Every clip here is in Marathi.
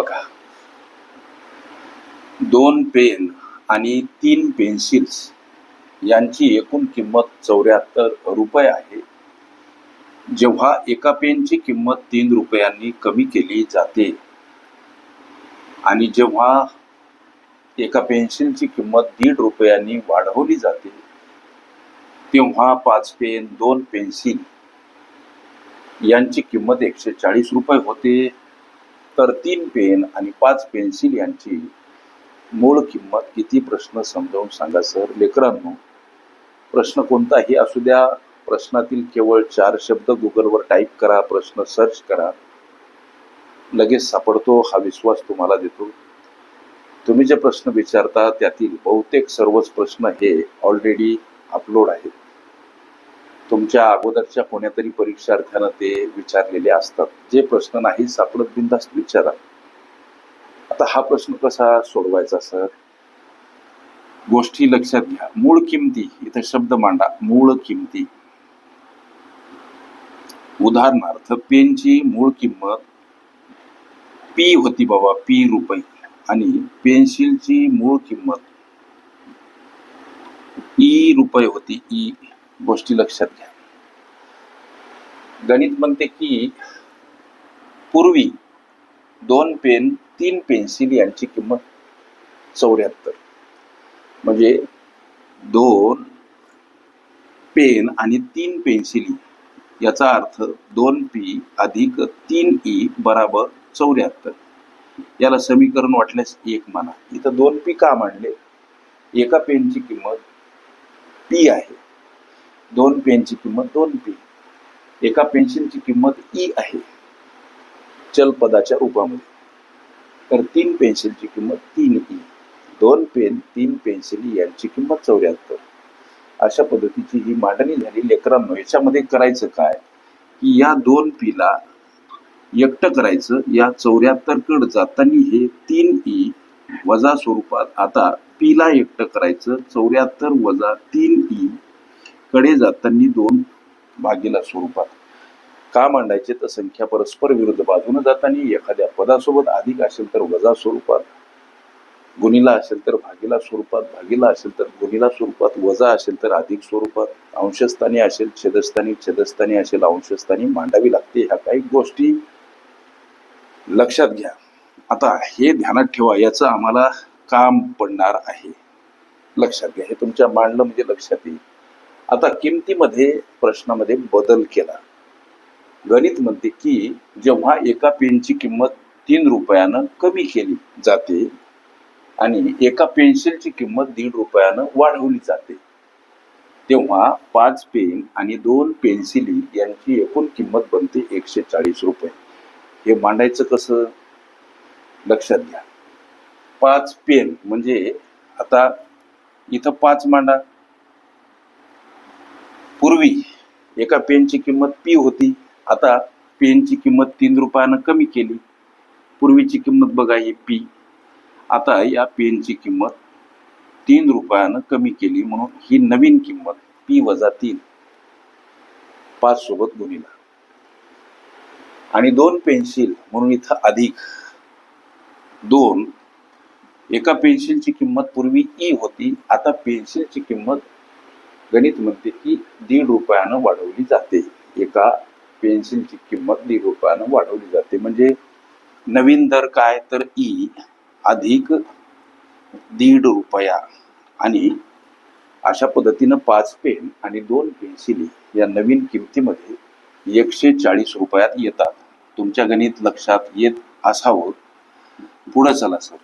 बघा. दोन पेन आणि तीन पेन्सिल्स यांची एकूण किंमत चौऱ्याहत्तर रुपये आहे. जेव्हा एका पेनची किंमत तीन रुपयांनी कमी केली जाते आणि जेव्हा एका पेन्सिलची किंमत दीड रुपयांनी वाढवली जाते तेव्हा पाच पेन दोन पेन्सिल यांची किंमत एकशे चाळीस रुपये होते. तर तीन पेन आणि पाच पेन्सिल यांची मूळ किंमत किती प्रश्न समजावून सांगा सर? लेकरांनो प्रश्न कोणताही असू द्या. प्रश्नातील केवळ चार शब्द गुगलवर टाईप करा प्रश्न सर्च करा. लगेच सापडतो हा विश्वास तुम्हाला देतो. तुम्ही जे प्रश्न विचारता त्यातील बहुतेक सर्वच प्रश्न हे ऑलरेडी अपलोड आहेत. तुमच्या अगोदरच्या कोण्यातरी परीक्षार्थ्यानं ते विचारलेले असतात. जे प्रश्न नाही सापडत बिंदास्त विचारा. आता हा प्रश्न कसा सोडवायचा सर? गोष्टी लक्षात घ्या. मूळ किमती इथे शब्द मांडा. मूळ किमती. उदाहरणार्थ पेनची मूळ किंमत पी होती बाबा पी रुपये. आणि पेन्सिलची मूळ किंमत ई रुपये होती ई गोष्टी लक्षात घ्या. गणित म्हणते की पूर्वी दोन पेन तीन पेन्सिल यांची किंमत चौऱ्याहत्तर. म्हणजे दोन पेन आणि तीन पेन्सिली याचा अर्थ दोन पी अधिक तीन ई बराबर चौऱ्याहत्तर. याला समीकरण वाटल्यास एक माना. इथं दोन पी का मांडले? एका पेनची किंमत पी आहे. दोन पेनची किंमत दोन पी एका पेन्सिलची किंमत ई आहे. चल पदाच्या रूपामध्ये. तर तीन पेन्सिलची किंमत तीन ई दोन पेन तीन पेन्सिल यांची किंमत चौऱ्याहत्तर. अशा पद्धतीची ही मांडणी झाली. लेकरांनो याच्यामध्ये करायचं काय? की या दोन पीला एकटं करायचं. या चौऱ्याहत्तर कड जाताना हे तीन ई वजा स्वरूपात आता पीला एकटं करायचं. चौऱ्याहत्तर वजा तीन ई कडे जाताना दोन भागीला स्वरूपात. का मांडायचे? तर संख्या परस्पर विरुद्ध बाजूने जाताना एखाद्या पदासोबत अधिक असेल तर वजा स्वरूपात गुणीला असेल तर भागीला स्वरूपात भागीला असेल तर गुणीला स्वरूपात वजा असेल तर अधिक स्वरूपात अंशस्थानी असेल छेदस्थानी छेदस्थानी असेल अंशस्थानी मांडावी लागते. ह्या काही गोष्टी लक्षात घ्या. आता हे ध्यानात ठेवा याचं आम्हाला काम पडणार आहे. लक्षात घ्या. हे तुमच्या मांडलं म्हणजे लक्षात येईल. आता किमतीमध्ये प्रश्नामध्ये बदल केला. गणित म्हणते की जेव्हा एका पेनची किंमत तीन रुपयानं कमी केली जाते आणि एका पेन्सिलची किंमत दीड रुपयानं वाढवली जाते तेव्हा पाच पेन आणि दोन पेन्सिली यांची एकूण किंमत बनते एकशे चाळीस रुपये. हे मांडायचं कसं? लक्षात घ्या. पाच पेन म्हणजे आता इथं पाच मांडा. पूर्वी एका पेनची किंमत पी होती. आता पेनची किंमत तीन रुपयानं कमी केली. पूर्वीची किंमत बघा ही पी आता या पेनची किंमत तीन रुपयानं कमी केली म्हणून ही नवीन किंमत पी वजा तीन. पाच सोबत गुणिला. आणि दोन पेन्सिल म्हणून इथं अधिक. दोन. एका पेन्सिलची किंमत पूर्वी ई होती. आता पेन्सिलची किंमत गणित म्हणते की दीड रुपयानं वाढवली जाते. एका पेन्सिलची किंमत दीड रुपयानं वाढवली जाते. म्हणजे नवीन दर काय? तर ई अधिक दीड रुपया. आणि अशा पद्धतीनं पाच पेन आणि दोन पेन्सिली या नवीन किमतीमध्ये एकशे चाळीस रुपयात येतात. तुमच्या गणित लक्षात येत असावं? पुढं चला सर.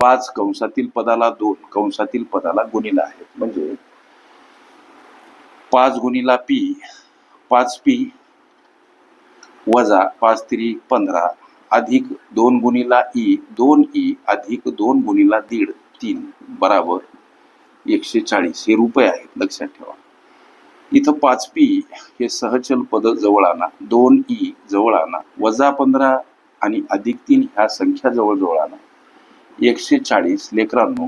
पाच कंसातील पदाला दोन कंसातील पदाला गुणिला आहेत. म्हणजे पाच गुणीला पी पाच पी वजा पाच तिरी पंधरा अधिक दोन गुणीला ई दोन ई अधिक दोन गुणीला दीड तीन बराबर एकशे चाळीस. हे रुपये आहेत लक्षात ठेवा. इथं पाच पी हे सहचल पद जवळ आणा. दोन ई जवळ आणा. वजा पंधरा आणि अधिक तीन ह्या संख्या जवळ जवळ आणा. एकशे चाळीस लेकरांनो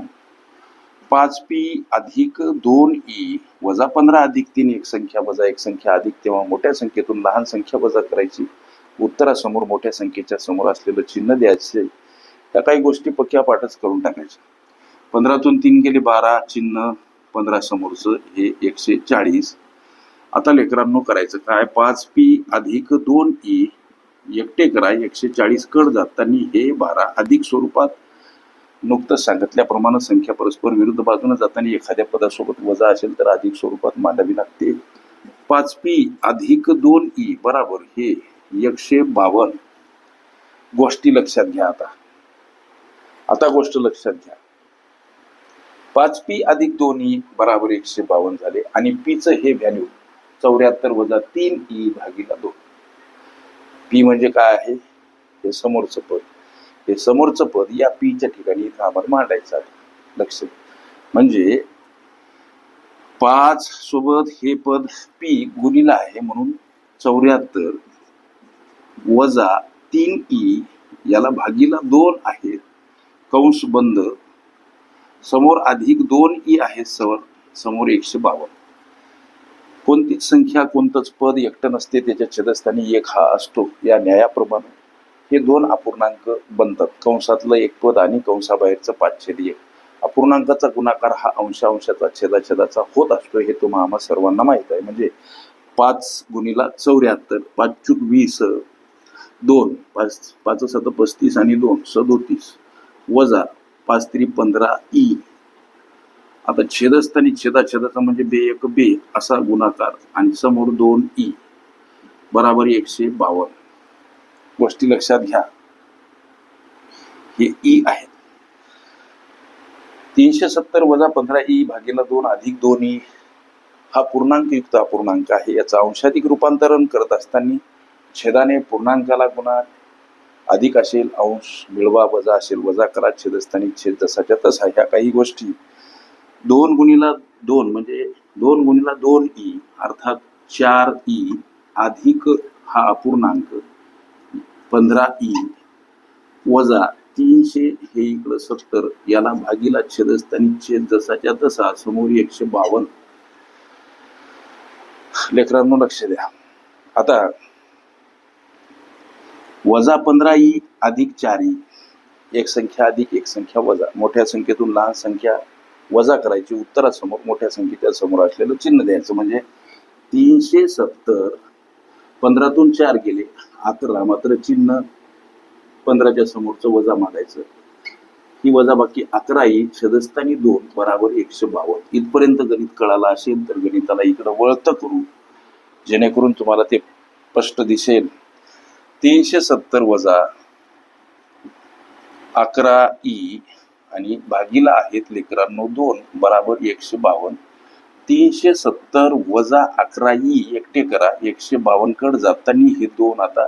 पाच पी अधिक दोन ई वजा पंधरा अधिक तीन एक संख्या वजा एक संख्या अधिक तेव्हा मोठ्या संख्येतून लहान संख्या वजा करायची. उत्तरासमोर मोठ्या संख्येच्या समोर असलेलं चिन्ह द्यायचे. त्या काही गोष्टी पक्क्या पाठच करून टाकायच्या. पंधरातून तीन गेले बारा चिन्ह पंधरा समोरचं हे एकशे चाळीस. आता लेकरांनो करायचं काय? पाच पी अधिक दोन ई एकटे करा एकशे चाळीस कड जाताना हे बारा अधिक स्वरूपात नुकतंच सांगितल्याप्रमाणे संख्या परस्पर विरुद्ध बाजूने जाताना एखाद्या पदासोबत वजा असेल तर अधिक स्वरूपात मांडावी लागते. पाच पी अधिक दोन ई बराबर हे एकशे बावन्न. गोष्टी लक्षात घ्या आता. आता गोष्ट लक्षात घ्या. पाच पी अधिक दोन ई बराबर एकशे बावन्न झाले आणि पीचं हे व्हॅल्यू चौऱ्याहत्तर वजा तीन ई भागीला दोन. पी म्हणजे काय आहे? हे समोरचं पद. हे समोरचं पद या पीच्या ठिकाणी इथं आम्हाला मांडायचं आहे. लक्ष म्हणजे पाच सोबत हे पद पी गुणिला आहे म्हणून चौऱ्याहत्तर वजा तीन ई याला भागीला दोन आहे. कंस बंद. समोर अधिक दोन e ई आहे सवर समोर एकशे बावन्न. कोणतीच संख्या कोणतंच पद एकटं नसते त्याच्या छेदस्थानी एक हा असतो या न्यायाप्रमाणे. हे दोन अपूर्णांक बनतात. कंसातलं एक पद आणि कंसाबाहेरचं पाचशेद एक. अपूर्णांकाचा गुणाकार हा अंशांशाचा छेदाछेदाचा होत असतो. हे तुम्हा आम्हा सर्वांना माहीत आहे. म्हणजे पाच गुणीला चौऱ्याहत्तर पाच चूक वीस दोन पाच पाच सत पस्तीस आणि दोन सदोतीस वजा पाच त्री पंधरा ई. आता छेदस्थानी छेदाछेदाचा म्हणजे बे एक बे असा गुणाकार आणि समोर दोन ई. बराबर एकशे बावन्न. गोष्टी लक्षात घ्या. हे ई आहेत. तीनशे सत्तर वजा पंधरा ई भागीला दोन अधिक दोन ई हा पूर्णांकयुक्त अपूर्णांक आहे. याचं अंशाधिक रूपांतरण करत असताना छेदाने पूर्णांकाला गुणा अधिक असेल अंश मिळवा वजा असेल वजा करा छेदस्थानी छेद जसाच्या तसा. ह्या काही गोष्टी. दोन गुणीला दोन म्हणजे दोन गुणीला दोन ई अर्थात चार ई अधिक हा अपूर्णांक. पंधरा ई. वजा तीनशे हे इकडं सत्तर. याला भागीला छेदस्थानी छेद जसाच्या तसा. समोर एकशे बावन्न. लेकरांनो लक्ष द्या. आता वजा पंधरा ई अधिक चार ई. एक संख्या अधिक एक संख्या वजा. मोठ्या संख्येतून लहान संख्या वजा करायची. उत्तरासमोर मोठ्या संख्येच्या समोर असलेलं चिन्ह द्यायचं. म्हणजे तीनशे सत्तर. पंधरातून चार गेले अकरा मात्र चिन्ह पंधराच्या समोरचं वजा मागायचं. ही वजा बाकी अकरा ही छदस्थानी दोन बराबर एकशे बावन्न. इथपर्यंत गणित कळालं असेल तर गणिताला इकडं वळतं करू. जेणेकरून तुम्हाला ते स्पष्ट दिसेल. तीनशे सत्तर वजा अकरा ई आणि भागीला आहेत लेकरांनो दोन बराबर एकशे बावन्न. तीनशे सत्तर वजा अकरा ई एकटे करा एकशे बावन्न कड जाताना हे दोन आता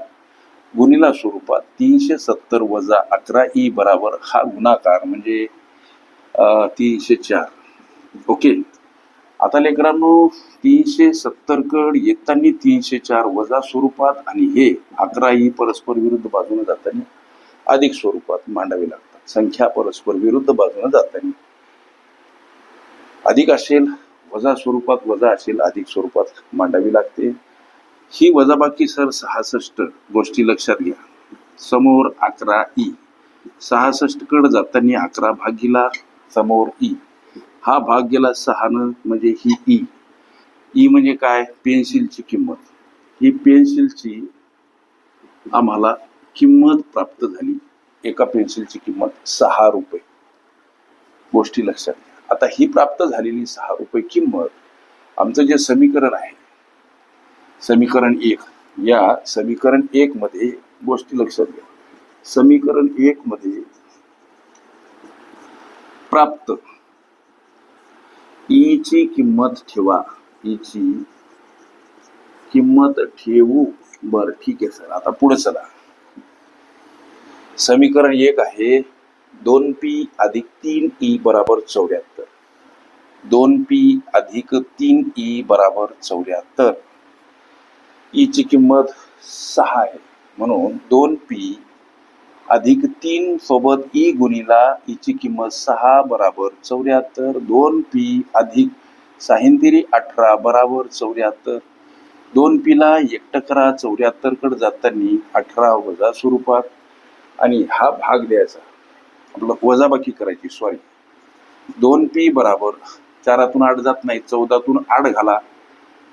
गुणिला स्वरूपात. तीनशे सत्तर वजा अकरा ई बराबर हा गुणाकार म्हणजे तीनशे चार. ओके? आता लेकरांनो तीनशे सत्तर कड येताना तीनशे चार वजा स्वरूपात आणि हे अकरा ई परस्पर विरुद्ध बाजूने जाताना अधिक स्वरूपात मांडावे लागतात. संख्या परस्पर विरुद्ध बाजूने जाताना अधिक असेल वजा स्वरूपात वजा असेल अधिक स्वरूपात मांडावी लागते. ही वजाबाकी सर सहासष्ट गोष्टी लक्षात घ्या. समोर अकरा ई. सहासष्टकडे जाताना अकरा भागीला समोर ई. हा भाग गेला सहानं म्हणजे ही ई. ई म्हणजे काय? पेन्सिलची किंमत. ही पेन्सिलची आम्हाला किंमत प्राप्त झाली. एका पेन्सिलची किंमत सहा रुपये. गोष्टी लक्षात घ्या. आता ही प्राप्त झालेली सहा रुपये किंमत आमचं जे समीकरण आहे समीकरण एक या समीकरण एक मध्ये गोष्टी लक्षात घ्या. समीकरण एक मध्ये प्राप्त. ई ची किंमत ठेवा. ई ची किंमत ठेवू. बर ठीक आहे सर. आता पुढे चला. समीकरण एक आहे दोन पी अधिक तीन ई बराबर चौऱ्याहत्तर. दोन पी अधिक तीन ई बराबर चौऱ्याहत्तर. ईची ची किंमत सहा आहे. म्हणून दोन पी अधिक तीन सोबत ई गुणिला ईची ची किंमत सहा बराबर चौऱ्याहत्तर. दोन पी अधिक साहिंदिरी अठरा बराबर चौऱ्याहत्तर. दोन पीला एक टकरा चौऱ्याहत्तरकडे जाताना अठरा वजा स्वरूपात. आणि हा भाग द्यायचा. आपलं वजाबाकी करायची सॉरी दोन पी बराबर चारातून आठ जात नाही चौदातून आठ घाला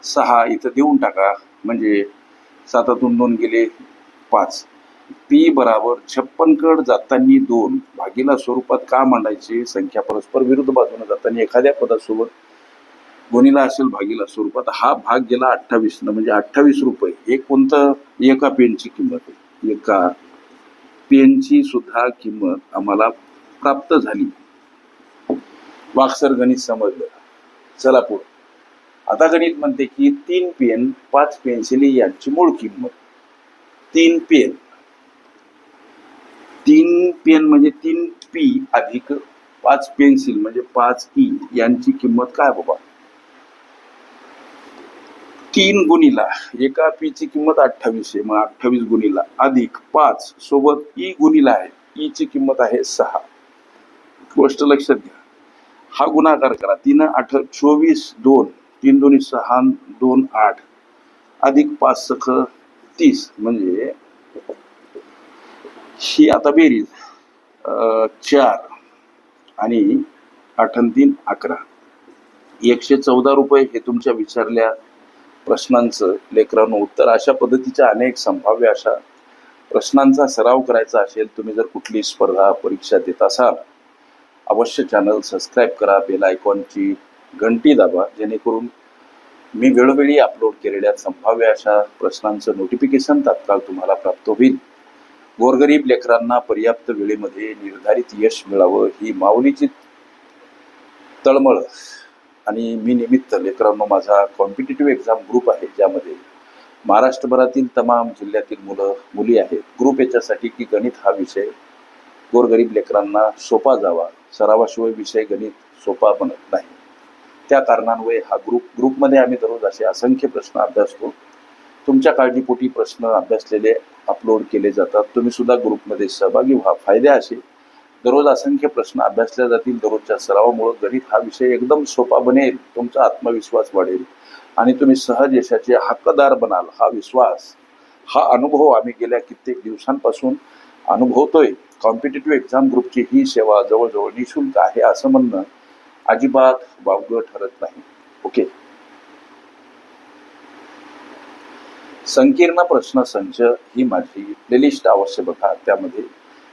सहा इथं देऊन टाका म्हणजे सातातून दोन गेले पाच. पी बराबर छप्पनकड जाताना दोन भागीला स्वरूपात का मांडायचे? संख्या परस्पर विरुद्ध बाजूने जाताना एखाद्या पदासोबत गुणीला असेल भागीला स्वरूपात. हा भाग गेला अठ्ठावीस म्हणजे अठ्ठावीस रुपये. हे कोणतं? एका पेनची किंमत आहे. एका पेनची सुद्धा किंमत आम्हाला प्राप्त झाली. वाक्सर गणित समजलं. चला पुढे. आता गणित म्हणते की तीन पेन पाच पेन्सिली यांची मूळ किंमत. तीन पेन तीन पेन म्हणजे तीन पी अधिक पाच पेन्सिल म्हणजे पाच ई यांची किंमत काय बाबा? तीन गुणीला एका पीची किंमत अठ्ठावीस आहे मग अठ्ठावीस गुणीला अधिक पाच सोबत ई गुणीला आहे ई ची किंमत आहे सहा. गोष्ट लक्षात घ्या. हा गुणाकार करा. तीन आठ चोवीस दोन. तीन दोन्ही सहा दोन आठ. अधिक पाच सख तीस. म्हणजे ही आता बेरीज. चार आणि आठ तीन अकरा. एकशे चौदा रुपये हे तुमच्या विचारल्या प्रश्नांचं लेकरांनो उत्तर अशा पद्धतीच्या अनेक संभाव्य अशा प्रश्नांचा सराव करायचा असेल तुम्ही जर कुठली स्पर्धा परीक्षा देत असाल अवश्य चॅनल सबस्क्राईब करा बेल आयकॉनची घंटी दाबा जेणेकरून मी वेळोवेळी अपलोड केलेल्या संभाव्य अशा प्रश्नांचं नोटिफिकेशन तात्काळ तुम्हाला प्राप्त होईल. गोरगरीब लेकरांना पर्याप्त वेळेमध्ये निर्धारित यश मिळावं ही माऊलीची तळमळ. आणि मी निमित्त लेकरांनो माझा कॉम्पिटेटिव्ह एक्झाम ग्रुप आहे ज्यामध्ये महाराष्ट्रभरातील तमाम जिल्ह्यातील मुलं मुली आहेत. ग्रुप याच्यासाठी की गणित हा विषय गोरगरीब लेकरांना सोपा जावा. सरावाशिवाय विषय गणित सोपा बनत नाही. त्या कारणांमुळे हा ग्रुप ग्रुपमध्ये आम्ही दररोज असे असंख्य प्रश्न अभ्यासतो. तुमच्या काळजीपोटी प्रश्न अभ्यासलेले अपलोड केले जातात. तुम्ही सुद्धा ग्रुपमध्ये सहभागी व्हा. फायदे असे दररोज असंख्य प्रश्न अभ्यासले जातील दररोजच्या सरावामुळे. गणित हा विषय एकदम सोपा बनेल तुमचा आत्मविश्वास वाढेल. आणि तुम्ही सहज यशाचे हक्कदार बनाल हा विश्वास हा अनुभव आम्ही गेल्या कित्येक दिवसांपासून अनुभवतोय. कॉम्पिटेटिव्ह एक्झाम ग्रुपची ही सेवा जवळजवळ निशुल्क आहे असं म्हणणं अजिबात वावगं ठरत नाही. ओके. संकीर्ण प्रश्न संच ही माझी प्लेलिस्ट अवश्य बघा. त्यामध्ये